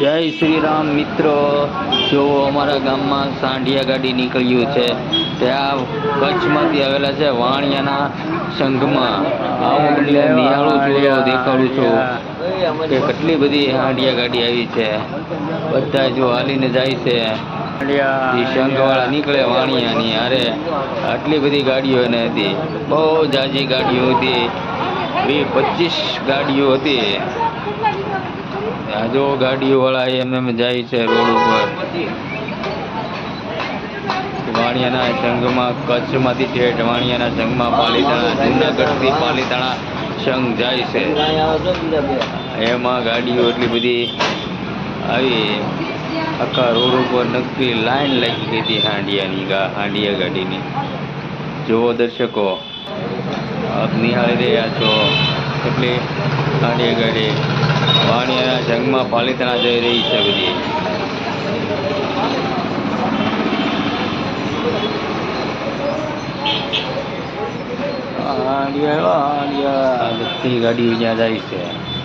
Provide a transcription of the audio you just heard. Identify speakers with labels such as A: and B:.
A: જય શ્રી રામ મિત્રો. જો અમારા ગામમાં સાંઢિયા ગાડી નીકળ્યું છે. ત્યાં કચ્છમાંથી આવેલા છે વાણિયાના સંઘમાં. આવો નિહાળું છું દેખાડું છું. કે કેટલી બધી હાંડિયા ગાડી આવી છે. બધા જો હાલીને જાય છે. સંઘવાળા નીકળે વાણિયાની અરે આટલી બધી ગાડીઓ એને હતી. બહુ જાજી ગાડીઓ હતી. વીસ પચીસ ગાડીઓ હતી. આ જો ગાડીઓ વાળા એમ એમ જાય છે રોડ ઉપર. વાણિયાના સંઘમાં, કચ્છમાંથી ઠેઠ વાણિયાના સંઘમાં પાલીતાણા, જૂનાગઢથી પાલીતાણા સંઘ જાય છે. એમાં ગાડીઓ એટલી બધી આવી. આખા રોડ ઉપર નક્કી લાઈન લાગી ગઈ હતી હાંડિયાની હાંડિયા ગાડીની. જુઓ દર્શકો. નિહાળી રહ્યા છો. કેટલી હાંડિયા ગાડી વાણિયાના જંગમાં પાલિતાણા જઈ રહી છે બધી. બધી ગાડીઓ ત્યાં જાય છે.